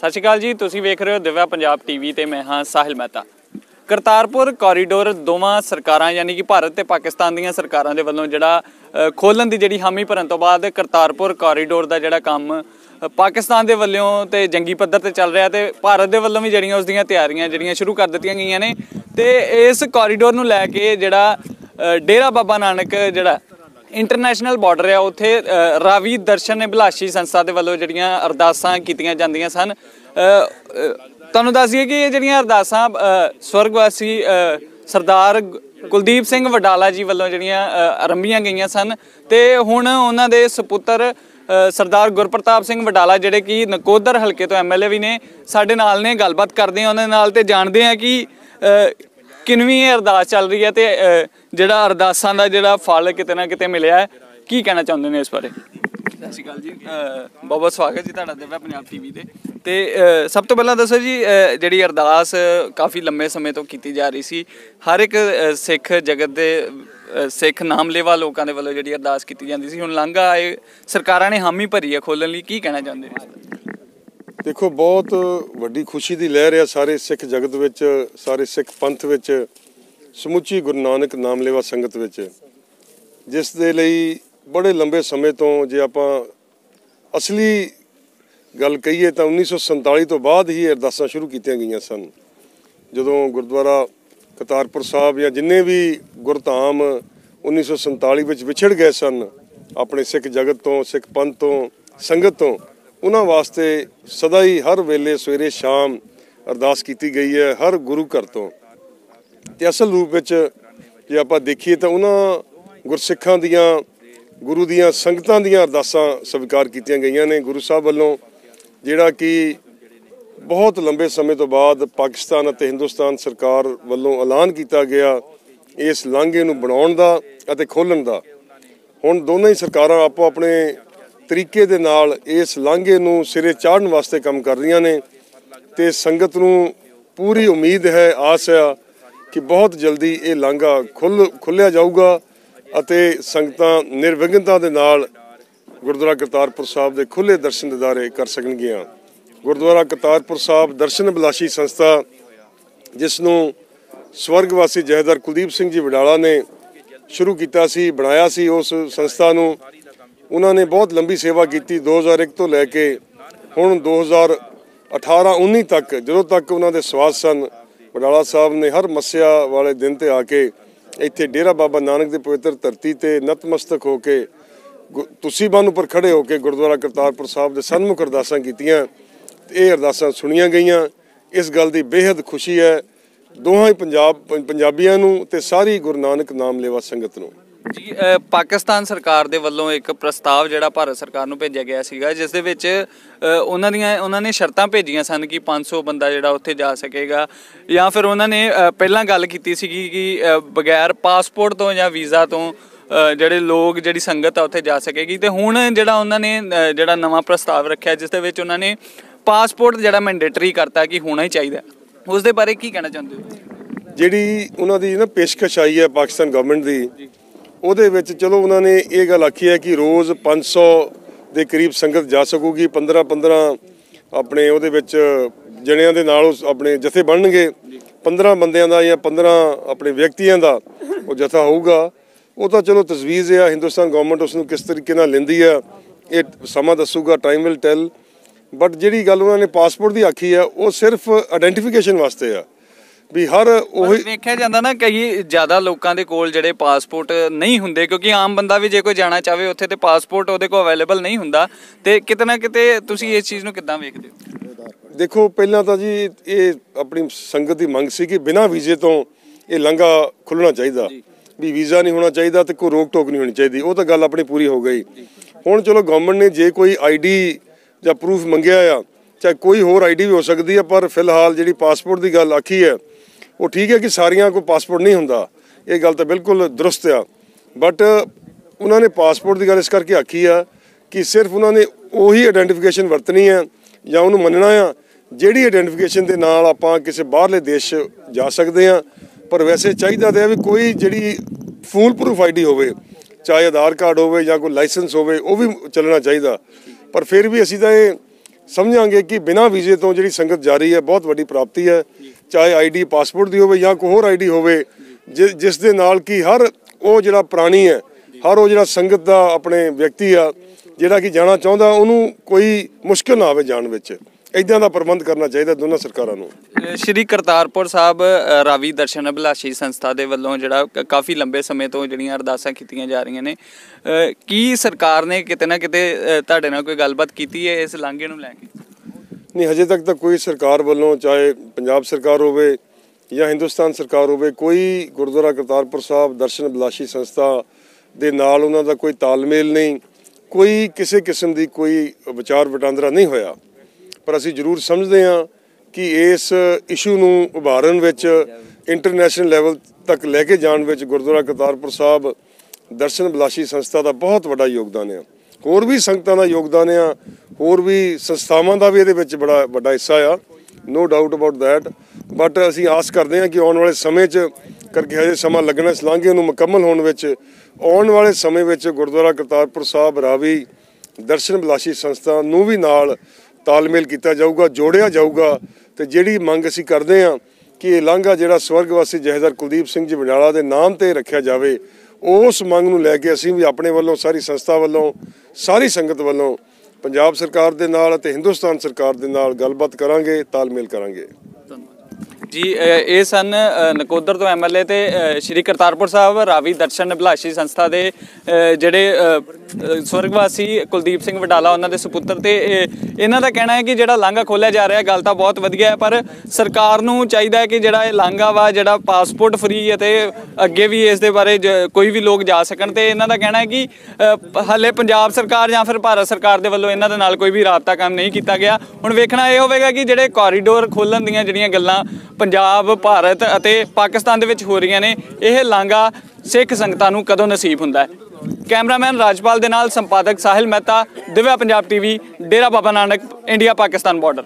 ਸਤਿ ਸ਼੍ਰੀ ਅਕਾਲ ਜੀ, ਤੁਸੀਂ ਵੇਖ ਰਹੇ ਹੋ ਦਿਵਿਆ ਪੰਜਾਬ ਟੀਵੀ ਤੇ ਮੈਂ ਹਾਂ ਸਾਹਿਲ ਮਹਿਤਾ। ਕਰਤਾਰਪੁਰ ਕੋਰੀਡੋਰ ਦੋਵਾਂ ਸਰਕਾਰਾਂ, ਯਾਨੀ ਕਿ ਭਾਰਤ ਤੇ ਪਾਕਿਸਤਾਨ ਦੀਆਂ ਸਰਕਾਰਾਂ ਦੇ ਵੱਲੋਂ ਜਿਹੜਾ ਖੋਲਣ ਦੀ ਜਿਹੜੀ ਹਾਮੀ ਭਰਨ ਤੋਂ ਬਾਅਦ ਕਰਤਾਰਪੁਰ ਕੋਰੀਡੋਰ ਦਾ ਜਿਹੜਾ ਕੰਮ ਪਾਕਿਸਤਾਨ ਦੇ ਵੱਲੋਂ ਤੇ ਜੰਗੀ ਪੱਧਰ ਤੇ ਚੱਲ ਰਿਹਾ ਤੇ ਭਾਰਤ ਦੇ ਵੱਲੋਂ ਵੀ ਜਿਹੜੀਆਂ ਉਸ ਦੀਆਂ ਤਿਆਰੀਆਂ ਜਿਹੜੀਆਂ ਸ਼ੁਰੂ ਕਰ ਦਿੱਤੀਆਂ ਗਈਆਂ ਨੇ। ਤੇ ਇਸ ਕੋਰੀਡੋਰ ਨੂੰ ਲੈ ਕੇ ਜਿਹੜਾ ਡੇਰਾ ਬਾਬਾ ਨਾਨਕ ਜਿਹੜਾ ਇੰਟਰਨੈਸ਼ਨਲ ਬਾਰਡਰ ਆ, ਉੱਥੇ ਰਾਵੀ ਦਰਸ਼ਨ ਅਭਿਲਾਸ਼ੀ ਸੰਸਥਾ ਦੇ ਵੱਲੋਂ ਜਿਹੜੀਆਂ ਅਰਦਾਸਾਂ ਕੀਤੀਆਂ ਜਾਂਦੀਆਂ ਸਨ। ਤੁਹਾਨੂੰ ਦੱਸ ਦਈਏ ਕਿ ਇਹ ਜਿਹੜੀਆਂ ਅਰਦਾਸਾਂ ਸਵਰਗਵਾਸੀ ਸਰਦਾਰ ਕੁਲਦੀਪ ਸਿੰਘ ਵਡਾਲਾ ਜੀ ਵੱਲੋਂ ਜਿਹੜੀਆਂ ਆਰੰਭੀਆਂ ਗਈਆਂ ਸਨ ਤੇ ਹੁਣ ਉਹਨਾਂ ਦੇ ਸੁਪੁੱਤਰ ਸਰਦਾਰ ਗੁਰਪ੍ਰਤਾਪ ਸਿੰਘ ਵਡਾਲਾ, ਜਿਹੜੇ ਕਿ ਨਕੋਦਰ ਹਲਕੇ ਤੋਂ ਐਮਐਲਏ ਵੀ ਨੇ, ਸਾਡੇ ਨਾਲ ਨੇ, ਗੱਲਬਾਤ ਕਰਦੇ ਆ ਉਹਨਾਂ ਦੇ ਨਾਲ ਤੇ ਜਾਣਦੇ ਆ ਕਿ ਕਿੰਨਵੀਂ ਇਹ ਅਰਦਾਸ ਚੱਲ ਰਹੀ ਹੈ ਤੇ ਜਿਹੜਾ ਅਰਦਾਸਾਂ ਦਾ ਜਿਹੜਾ ਫਲ ਕਿਤੇ ਨਾ ਕਿਤੇ ਮਿਲਿਆ ਹੈ ਕੀ ਕਹਿਣਾ ਚਾਹੁੰਦੇ ਨੇ ਇਸ ਬਾਰੇ? ਸਤਿ ਸ਼੍ਰੀ ਅਕਾਲ ਜੀ। ਬਹੁਤ ਬਹੁਤ ਸਵਾਗਤ ਜੀ ਤੁਹਾਡਾ ਦਿਵਿਆ ਪੰਜਾਬ ਟੀਵੀ ਤੇ। ਤੇ ਅ, ਸਭ ਤੋਂ ਪਹਿਲਾਂ ਦੱਸੋ ਜੀ ਜਿਹੜੀ ਅਰਦਾਸ ਕਾਫੀ ਲੰਮੇ ਸਮੇਂ ਤੋਂ ਕੀਤੀ ਜਾ ਰਹੀ ਸੀ। ਹਰ ਇੱਕ ਸਿੱਖ ਜਗਤ ਦੇ ਸਿੱਖ ਨਾਮਲੇਵਾ ਲੋਕਾਂ ਦੇ ਵੱਲੋਂ ਜਿਹੜੀ ਅਰਦਾਸ ਕੀਤੀ ਜਾਂਦੀ ਸੀ ਹੁਣ ਲਾਂਘਾ ਆਏ ਸਰਕਾਰਾਂ ਨੇ ਹਾਮੀ ਭਰੀ ਹੈ ਖੋਲਣ ਲਈ ਕੀ ਕਹਿਣਾ ਚਾਹੁੰਦੇ ਨੇ ਦੇਖੋ, ਬਹੁਤ ਵੱਡੀ ਖੁਸ਼ੀ ਦੀ ਲਹਿਰ ਹੈ ਸਾਰੇ ਸਿੱਖ ਜਗਤ ਵਿੱਚ, ਸਾਰੇ ਸਿੱਖ ਪੰਥ ਵਿੱਚ, ਸਮੁੱਚੀ ਗੁਰੂ ਨਾਨਕ ਨਾਮ ਲੈਵਾ ਸੰਗਤ ਵਿੱਚ। ਜਿਸ ਦੇ ਲਈ ਬੜੇ ਲੰਬੇ ਸਮੇਂ ਤੋਂ ਜੇ ਆਪਾਂ ਅਸਲੀ ਗੱਲ ਕਹੀਏ ਤਾਂ 1947 ਤੋਂ ਬਾਅਦ ਹੀ ਅਰਦਾਸਾਂ ਸ਼ੁਰੂ ਕੀਤੀਆਂ ਗਈਆਂ ਸਨ। ਜਦੋਂ ਗੁਰਦੁਆਰਾ ਕਰਤਾਰਪੁਰ ਸਾਹਿਬ ਜਾਂ ਜਿੰਨੇ ਵੀ ਗੁਰਧਾਮ 1947 ਵਿੱਚ ਵਿਛੜ ਗਏ ਸਨ, ਆਪਣੇ ਸਿੱਖ ਜਗਤ ਤੋਂ, ਸਿੱਖ ਪੰਥ ਤੋਂ, ਸੰਗਤ ਤੋਂ ਉਹਨਾਂ ਵਾਸਤੇ ਸਦਾ ਹੀ ਹਰ ਵੇਲੇ ਸਵੇਰੇ ਸ਼ਾਮ ਅਰਦਾਸ ਕੀਤੀ ਗਈ ਹੈ ਹਰ ਗੁਰੂ ਘਰ ਤੋਂ। ਤੇ ਅਸਲ ਰੂਪ ਵਿੱਚ ਜੇ ਆਪਾਂ ਦੇਖੀਏ ਤਾਂ ਉਹਨਾਂ ਗੁਰਸਿੱਖਾਂ ਦੀਆਂ, ਗੁਰੂ ਦੀਆਂ ਸੰਗਤਾਂ ਦੀਆਂ ਅਰਦਾਸਾਂ ਸਵੀਕਾਰ ਕੀਤੀਆਂ ਗਈਆਂ ਨੇ ਗੁਰੂ ਸਾਹਿਬ ਵੱਲੋਂ, ਜਿਹੜਾ ਕਿ ਬਹੁਤ ਲੰਬੇ ਸਮੇਂ ਤੋਂ ਬਾਅਦ ਪਾਕਿਸਤਾਨ ਅਤੇ ਹਿੰਦੁਸਤਾਨ ਸਰਕਾਰ ਵੱਲੋਂ ਐਲਾਨ ਕੀਤਾ ਗਿਆ ਇਸ ਲਾਂਘੇ ਨੂੰ ਬਣਾਉਣ ਦਾ ਅਤੇ ਖੋਲਣ ਦਾ। ਹੁਣ ਦੋਨਾਂ ਹੀ ਸਰਕਾਰਾਂ ਆਪੋ ਆਪਣੇ ਤਰੀਕੇ ਦੇ ਨਾਲ ਇਸ ਲਾਂਘੇ ਨੂੰ ਸਿਰੇ ਚਾੜਨ ਵਾਸਤੇ ਕੰਮ ਕਰ ਰਹੀਆਂ ਨੇ ਤੇ ਸੰਗਤ ਨੂੰ ਪੂਰੀ ਉਮੀਦ ਹੈ, ਆਸ ਹੈ ਕਿ ਬਹੁਤ ਜਲਦੀ ਇਹ ਲਾਂਘਾ ਖੁੱਲ, ਖੁੱਲਿਆ ਜਾਊਗਾ ਅਤੇ ਸੰਗਤਾਂ ਨਿਰਵਿਘਨਤਾ ਦੇ ਨਾਲ ਗੁਰਦੁਆਰਾ ਕਰਤਾਰਪੁਰ ਸਾਹਿਬ ਦੇ ਖੁੱਲੇ ਦਰਸ਼ਨ ਦਿਦਾਰੇ ਕਰ ਸਕਣਗੀਆਂ। ਗੁਰਦੁਆਰਾ ਕਰਤਾਰਪੁਰ ਸਾਹਿਬ ਦਰਸ਼ਨ ਬਿਲਾਸ਼ੀ ਸੰਸਥਾ, ਜਿਸ ਨੂੰ ਸਵਰਗਵਾਸੀ ਜਹੇਦਾਰ ਕੁਲਦੀਪ ਸਿੰਘ ਜੀ ਵਡਾਲਾ ਨੇ ਸ਼ੁਰੂ ਕੀਤਾ ਸੀ, ਬਣਾਇਆ ਸੀ, ਉਸ ਸੰਸਥਾ ਨੂੰ ਉਹਨਾਂ ਨੇ ਬਹੁਤ ਲੰਬੀ ਸੇਵਾ ਕੀਤੀ 2001 ਤੋਂ ਲੈ ਕੇ ਹੁਣ 2018-19 ਤੱਕ। ਜਦੋਂ ਤੱਕ ਉਹਨਾਂ ਦੇ ਸਵਾਸ ਸਨ ਬਡਾਲਾ ਸਾਹਿਬ ਨੇ ਹਰ ਮੱਸਿਆ ਵਾਲੇ ਦਿਨ ਤੇ ਆ ਕੇ ਇੱਥੇ ਡੇਰਾ ਬਾਬਾ ਨਾਨਕ ਦੀ ਪਵਿੱਤਰ ਧਰਤੀ ਤੇ ਨਤਮਸਤਕ ਹੋ ਕੇ ਗੁ- ਤੁਸੀਂ ਬੰਨ ਉੱਪਰ ਖੜੇ ਹੋ ਕੇ ਗੁਰਦੁਆਰਾ ਕਰਤਾਰਪੁਰ ਸਾਹਿਬ ਦੇ ਸਨਮੁਖ ਅਰਦਾਸਾਂ ਕੀਤੀਆਂ ਤੇ ਇਹ ਅਰਦਾਸਾਂ ਸੁਣੀਆਂ ਗਈਆਂ। ਇਸ ਗੱਲ ਦੀ ਬੇਹੱਦ ਖੁਸ਼ੀ ਹੈ। ਦੋਹਾਂ ਹੀ ਪੰਜਾਬ, ਪੰਜਾਬੀਆਂ ਨੂੰ ਤੇ ਸਾਰੀ ਗੁਰੂ ਨਾਨਕ ਨਾਮ ਲੇਵਾ ਸੰਗਤ ਨੂੰ। ਜੀ ਪਾਕਿਸਤਾਨ ਸਰਕਾਰ ਦੇ ਵੱਲੋਂ ਇੱਕ ਪ੍ਰਸਤਾਵ ਜਿਹੜਾ ਭਾਰਤ ਸਰਕਾਰ ਨੂੰ ਭੇਜਿਆ ਗਿਆ ਸੀਗਾ ਜਿਸ ਦੇ ਵਿੱਚ ਉਹਨਾਂ ਦੀਆਂ ਉਹਨਾਂ ਨੇ ਸ਼ਰਤਾਂ ਭੇਜੀਆਂ ਸਨ ਕਿ 500 ਬੰਦਾ ਜਿਹੜਾ ਉੱਥੇ ਜਾ ਸਕੇਗਾ। ਜਾਂ ਫਿਰ ਉਹਨਾਂ ਨੇ ਪਹਿਲਾਂ ਗੱਲ ਕੀਤੀ ਸੀਗੀ ਕਿ ਬਗੈਰ ਪਾਸਪੋਰਟ ਤੋਂ ਜਾਂ ਵੀਜ਼ਾ ਤੋਂ ਜਿਹੜੇ ਲੋਕ ਜਿਹੜੀ ਸੰਗਤ ਆ ਉੱਥੇ ਜਾ ਸਕੇਗੀ। ਤੇ ਹੁਣ ਜਿਹੜਾ ਉਹਨਾਂ ਨੇ ਜਿਹੜਾ ਨਵਾਂ ਪ੍ਰਸਤਾਵ ਰੱਖਿਆ ਜਿਸ ਦੇ ਵਿੱਚ ਉਹਨਾਂ ਨੇ ਪਾਸਪੋਰਟ ਜਿਹੜਾ ਮੈਂਡੇਟਰੀ ਕਰਤਾ ਕਿ ਹੋਣਾ ਹੀ ਚਾਹੀਦਾ। ਉਸ ਦੇ ਬਾਰੇ ਕੀ ਕਹਿਣਾ ਚਾਹੁੰਦੇ ਹੋ? ਜਿਹੜੀ ਉਹਨਾਂ ਦੀ ਨਾ ਪੇਸ਼ਕਸ਼ ਆਈ ਹੈ ਪਾਕਿਸਤਾਨ ਗਵਰਨਮੈਂਟ ਦੀ ਉਹਦੇ ਵਿੱਚ ਚਲੋ ਉਹਨਾਂ ਨੇ ਇਹ ਗੱਲ ਆਖੀ ਹੈ ਕਿ ਰੋਜ਼ 500 ਦੇ ਕਰੀਬ ਸੰਗਤ ਜਾ ਸਕੂਗੀ 15 15 ਆਪਣੇ ਉਹਦੇ ਵਿੱਚ ਜਣਿਆਂ ਦੇ ਨਾਲ ਉਸ ਆਪਣੇ ਜਥੇ ਬਣਨਗੇ। 15 ਬੰਦਿਆਂ ਦਾ ਜਾਂ 15 ਆਪਣੇ ਵਿਅਕਤੀਆਂ ਦਾ ਉਹ ਜਥਾ ਹੋਊਗਾ। ਉਹ ਤਾਂ ਚਲੋ ਤਜਵੀਜ਼ ਹੈ ਹਿੰਦੁਸਤਾਨ ਗਵਰਨਮੈਂਟ ਉਸ ਨੂੰ ਕਿਸ ਤਰੀਕੇ ਨਾਲ ਲੈਂਦੀ ਹੈ ਇਹ ਸਮਾਂ ਦੱਸੂਗਾ ਟਾਈਮ ਵਿਲ ਟੈਲ ਬਟ ਜਿਹੜੀ ਗੱਲ ਉਹਨਾਂ ਨੇ ਪਾਸਪੋਰਟ ਦੀ ਆਖੀ ਹੈ ਉਹ ਸਿਰਫ ਆਇਡੈਂਟੀਫਿਕੇਸ਼ਨ ਵਾਸਤੇ ਆ। ਵੀ ਹਰ ਉਹੀ ਵੇਖਿਆ ਜਾਂਦਾ ਨਾ ਕਈ ਜ਼ਿਆਦਾ ਲੋਕਾਂ ਦੇ ਕੋਲ ਜਿਹੜੇ ਪਾਸਪੋਰਟ ਨਹੀਂ ਹੁੰਦੇ ਕਿਉਂਕਿ ਆਮ ਬੰਦਾ ਵੀ ਜੇ ਕੋਈ ਜਾਣਾ ਚਾਹਵੇ ਉੱਥੇ ਤੇ ਪਾਸਪੋਰਟ ਉਹਦੇ ਕੋਲ ਅਵੇਲੇਬਲ ਨਹੀਂ ਹੁੰਦਾ। ਤੇ ਕਿਤੇ ਨਾ ਕਿਤੇ ਤੁਸੀਂ ਇਸ ਚੀਜ਼ ਨੂੰ ਕਿੱਦਾਂ ਵੇਖਦੇ ਹੋ? ਦੇਖੋ ਪਹਿਲਾਂ ਤਾਂ ਜੀ ਇਹ ਆਪਣੀ ਸੰਗਤ ਦੀ ਮੰਗ ਸੀ ਕਿ ਬਿਨਾਂ ਵੀਜ਼ੇ ਤੋਂ ਇਹ ਲੰਘਾ ਖੁੱਲਣਾ ਚਾਹੀਦਾ। ਵੀ ਵੀਜ਼ਾ ਨਹੀਂ ਹੋਣਾ ਚਾਹੀਦਾ ਤੇ ਕੋਈ ਰੋਕ ਟੋਕ ਨਹੀਂ ਹੋਣੀ ਚਾਹੀਦੀ। ਉਹ ਤਾਂ ਗੱਲ ਆਪਣੀ ਪੂਰੀ ਹੋ ਗਈ। ਹੁਣ ਚਲੋ ਗਵਰਨਮੈਂਟ ਨੇ ਜੇ ਕੋਈ ਆਈਡੀ ਜਾਂ ਪ੍ਰੂਫ ਮੰਗਿਆ ਆ ਚਾਹੇ ਕੋਈ ਹੋਰ ਆਈਡੀ ਵੀ ਹੋ ਸਕਦੀ ਹੈ ਪਰ ਫਿਲਹਾਲ ਜਿਹੜੀ ਪਾਸਪੋਰਟ ਦੀ ਗੱਲ ਆਖੀ ਹੈ ਉਹ ਠੀਕ ਹੈ ਕਿ ਸਾਰੀਆਂ ਕੋਲ ਪਾਸਪੋਰਟ ਨਹੀਂ ਹੁੰਦਾ। ਇਹ ਗੱਲ ਤਾਂ ਬਿਲਕੁਲ ਦਰੁਸਤ ਆ। ਬਟ ਉਹਨਾਂ ਨੇ ਪਾਸਪੋਰਟ ਦੀ ਗੱਲ ਇਸ ਕਰਕੇ ਆਖੀ ਆ ਕਿ ਸਿਰਫ ਉਹਨਾਂ ਨੇ ਉਹੀ ਆਇਡੈਂਟੀਫਿਕੇਸ਼ਨ ਵਰਤਣੀ ਆ ਜਾਂ ਉਹਨੂੰ ਮੰਨਣਾ ਆ, ਜਿਹੜੀ ਆਇਡੈਂਟੀਫਿਕੇਸ਼ਨ ਦੇ ਨਾਲ ਆਪਾਂ ਕਿਸੇ ਬਾਹਰਲੇ ਦੇਸ਼ ਜਾ ਸਕਦੇ ਆ ਪਰ ਵੈਸੇ ਚਾਹੀਦਾ ਤੇ ਵੀ ਕੋਈ ਜਿਹੜੀ ਫੂਲ ਪ੍ਰੂਫ ਆਈਡੀ ਹੋਵੇ, ਚਾਹੇ ਆਧਾਰ ਕਾਰਡ ਹੋਵੇ ਜਾਂ ਕੋਈ ਲਾਇਸੈਂਸ ਹੋਵੇ, ਉਹ ਵੀ ਚੱਲਣਾ ਚਾਹੀਦਾ। ਪਰ ਫਿਰ ਵੀ ਅਸੀਂ ਤਾਂ ਇਹ ਸਮਝਾਂਗੇ ਕਿ ਬਿਨਾਂ ਵੀਜ਼ੇ ਤੋਂ ਜਿਹੜੀ ਸੰਗਤ ਜਾ ਰਹੀ ਹੈ, ਬਹੁਤ ਵੱਡੀ ਪ੍ਰਾਪਤੀ ਹੈ। ਚਾਹੇ ਆਈਡੀ ਪਾਸਪੋਰਟ ਦੀ ਹੋਵੇ ਜਾਂ ਕੋਈ ਹੋਰ ਆਈਡੀ ਹੋਵੇ ਜਿਸ ਦੇ ਨਾਲ ਕਿ ਹਰ ਉਹ ਜਿਹੜਾ ਪ੍ਰਾਣੀ ਹੈ, ਹਰ ਉਹ ਜਿਹੜਾ ਸੰਗਤ ਦਾ ਆਪਣੇ ਵਿਅਕਤੀ ਆ, ਜਿਹੜਾ ਕਿ ਜਾਣਾ ਚਾਹੁੰਦਾ, ਉਹਨੂੰ ਕੋਈ ਮੁਸ਼ਕਲ ਨਾ ਆਵੇ ਜਾਣ ਵਿੱਚ। ਇਦਾਂ ਦਾ ਪ੍ਰਬੰਧ ਕਰਨਾ ਚਾਹੀਦਾ ਦੋਨਾਂ ਸਰਕਾਰਾਂ ਨੂੰ। ਸ਼੍ਰੀ ਕਰਤਾਰਪੁਰ ਸਾਹਿਬ ਰਾਵੀ ਦਰਸ਼ਨ ਅਭਿਲਾਸ਼ੀ ਸੰਸਥਾ ਦੇ ਵੱਲੋਂ ਜਿਹੜਾ ਕਾਫੀ ਲੰਬੇ ਸਮੇਂ ਤੋਂ ਜਿਹੜੀਆਂ ਅਰਦਾਸਾਂ ਕੀਤੀਆਂ ਜਾ ਰਹੀਆਂ ਨੇ। ਕੀ ਸਰਕਾਰ ਨੇ ਕਿਤੇ ਨਾ ਕਿਤੇ ਤੁਹਾਡੇ ਨਾਲ ਕੋਈ ਗੱਲਬਾਤ ਕੀਤੀ ਹੈ ਇਸ ਲਾਂਘੇ ਨੂੰ ਲੈ ਕੇ? ਨਹੀਂ ਹਜੇ ਤੱਕ ਤਾਂ ਕੋਈ ਸਰਕਾਰ ਵੱਲੋਂ ਚਾਹੇ ਪੰਜਾਬ ਸਰਕਾਰ ਹੋਵੇ ਜਾਂ ਹਿੰਦੁਸਤਾਨ ਸਰਕਾਰ ਹੋਵੇ ਕੋਈ ਗੁਰਦੁਆਰਾ ਕਰਤਾਰਪੁਰ ਸਾਹਿਬ ਦਰਸ਼ਨ ਬਿਲਾਸ਼ੀ ਸੰਸਥਾ ਦੇ ਨਾਲ ਉਹਨਾਂ ਦਾ ਕੋਈ ਤਾਲਮੇਲ ਨਹੀਂ ਕੋਈ ਕਿਸੇ ਕਿਸਮ ਦੀ ਕੋਈ ਵਿਚਾਰ ਵਟਾਂਦਰਾ ਨਹੀਂ ਹੋਇਆ। ਪਰ ਅਸੀਂ ਜ਼ਰੂਰ ਸਮਝਦੇ ਹਾਂ ਕਿ ਇਸ ਇਸ਼ੂ ਨੂੰ ਉਭਾਰਨ ਵਿੱਚ ਇੰਟਰਨੈਸ਼ਨਲ ਲੈਵਲ ਤੱਕ ਲੈ ਕੇ ਜਾਣ ਵਿੱਚ ਗੁਰਦੁਆਰਾ ਕਰਤਾਰਪੁਰ ਸਾਹਿਬ ਦਰਸ਼ਨ ਬਿਲਾਸ਼ੀ ਸੰਸਥਾ ਦਾ ਬਹੁਤ ਵੱਡਾ ਯੋਗਦਾਨ ਹੈ ਹੋਰ ਵੀ ਸੰਗਤਾਂ ਦਾ ਯੋਗਦਾਨ ਆ, ਹੋਰ ਵੀ ਸੰਸਥਾਵਾਂ ਦਾ ਵੀ ਇਹਦੇ ਵਿੱਚ ਬੜਾ ਵੱਡਾ ਹਿੱਸਾ ਆ। No doubt about that but ਅਸੀਂ ਆਸ ਕਰਦੇ ਹਾਂ ਕਿ ਆਉਣ ਵਾਲੇ ਸਮੇਂ 'ਚ ਕਰਕੇ ਹਜੇ ਸਮਾਂ ਲੱਗਣਾ ਇਸ ਲਾਂਘੇ ਨੂੰ ਮੁਕੰਮਲ ਹੋਣ ਵਿੱਚ, ਆਉਣ ਵਾਲੇ ਸਮੇਂ ਵਿੱਚ ਗੁਰਦੁਆਰਾ ਕਰਤਾਰਪੁਰ ਸਾਹਿਬ ਰਾਵੀ ਦਰਸ਼ਨ ਬਿਲਾਸ਼ੀ ਸੰਸਥਾ ਨੂੰ ਵੀ ਨਾਲ ਤਾਲਮੇਲ ਕੀਤਾ ਜਾਊਗਾ, ਜੋੜਿਆ ਜਾਊਗਾ ਤੇ ਜਿਹੜੀ ਮੰਗ ਅਸੀਂ ਕਰਦੇ ਹਾਂ ਕਿ ਇਹ ਲਾਂਘਾ ਜਿਹੜਾ ਸਵਰਗਵਾਸੀ ਜਹੇਦਾਰ ਕੁਲਦੀਪ ਸਿੰਘ ਜੀ ਬਡਾਲਾ ਦੇ ਨਾਮ ਤੇ ਰੱਖਿਆ ਜਾਵੇ, ਉਸ ਮੰਗ ਨੂੰ ਲੈ ਕੇ ਅਸੀਂ ਵੀ ਆਪਣੇ ਵੱਲੋਂ ਸਾਰੀ ਸੰਸਥਾ ਵੱਲੋਂ, ਸਾਰੀ ਸੰਗਤ ਵੱਲੋਂ ਪੰਜਾਬ ਸਰਕਾਰ ਦੇ ਨਾਲ ਅਤੇ ਹਿੰਦੁਸਤਾਨ ਸਰਕਾਰ ਦੇ ਨਾਲ ਗੱਲਬਾਤ ਕਰਾਂਗੇ, ਤਾਲਮੇਲ ਕਰਾਂਗੇ। ਜੀ ਇਹ ਸਨ ਨਕੋਦਰ ਤੋਂ ਐਮਐਲਏ ਤੇ ਅ, ਸ਼੍ਰੀ ਕਰਤਾਰਪੁਰ ਸਾਹਿਬ ਰਾਵੀ ਦਰਸ਼ਨ ਅਭਿਲਾਸ਼ੀ ਸੰਸਥਾ ਦੇ ਜਿਹੜੇ ਅ, ਅ, ਸਵਰਗਵਾਸੀ ਕੁਲਦੀਪ ਸਿੰਘ ਵਡਾਲਾ ਉਹਨਾਂ ਦੇ ਸੁਪੁੱਤਰ ਤੇ ਇਹਨਾਂ ਦਾ ਕਹਿਣਾ ਹੈ ਕਿ ਜਿਹੜਾ ਲਾਂਘਾ ਖੋਲਿਆ ਜਾ ਰਿਹਾ ਗੱਲ ਤਾਂ ਬਹੁਤ ਵਧੀਆ ਹੈ ਪਰ ਸਰਕਾਰ ਨੂੰ ਚਾਹੀਦਾ ਹੈ ਕਿ ਜਿਹੜਾ ਇਹ ਲਾਂਘਾ ਵਾ ਜਿਹੜਾ ਪਾਸਪੋਰਟ ਫ੍ਰੀ ਅਤੇ ਅੱਗੇ ਵੀ ਇਸ ਦੇ ਬਾਰੇ ਜ- ਕੋਈ ਵੀ ਲੋਕ ਜਾ ਸਕਣ ਤੇ ਇਹਨਾਂ ਦਾ ਕਹਿਣਾ ਹੈ ਕਿ ਅ, ਹਾਲੇ ਪੰਜਾਬ ਸਰਕਾਰ ਜਾਂ ਫਿਰ ਭਾਰਤ ਸਰਕਾਰ ਦੇ ਵੱਲੋਂ ਇਹਨਾਂ ਦੇ ਨਾਲ ਕੋਈ ਵੀ ਰਾਬਤਾ ਕੰਮ ਨਹੀਂ ਕੀਤਾ ਗਿਆ। ਹੁਣ ਵੇਖਣਾ ਇਹ ਹੋਵੇਗਾ ਕਿ ਜਿਹੜੇ ਕੋਰੀਡੋਰ ਖੋਲਣ ਦੀਆਂ ਜਿਹੜੀਆਂ ਗੱਲਾਂ ਪੰਜਾਬ, ਭਾਰਤ ਅਤੇ ਪਾਕਿਸਤਾਨ ਦੇ ਵਿੱਚ ਹੋ ਰਹੀਆਂ ਨੇ, ਇਹ ਲਾਂਘਾ ਸਿੱਖ ਸੰਗਤਾਂ ਨੂੰ ਕਦੋਂ ਨਸੀਬ ਹੁੰਦਾ ਹੈ? ਕੈਮਰਾਮੈਨ ਰਾਜਪਾਲ ਦੇ ਨਾਲ ਸੰਪਾਦਕ Sahil Mehta, Divya Punjab TV, Dera Baba Nanak, India, Pakistan border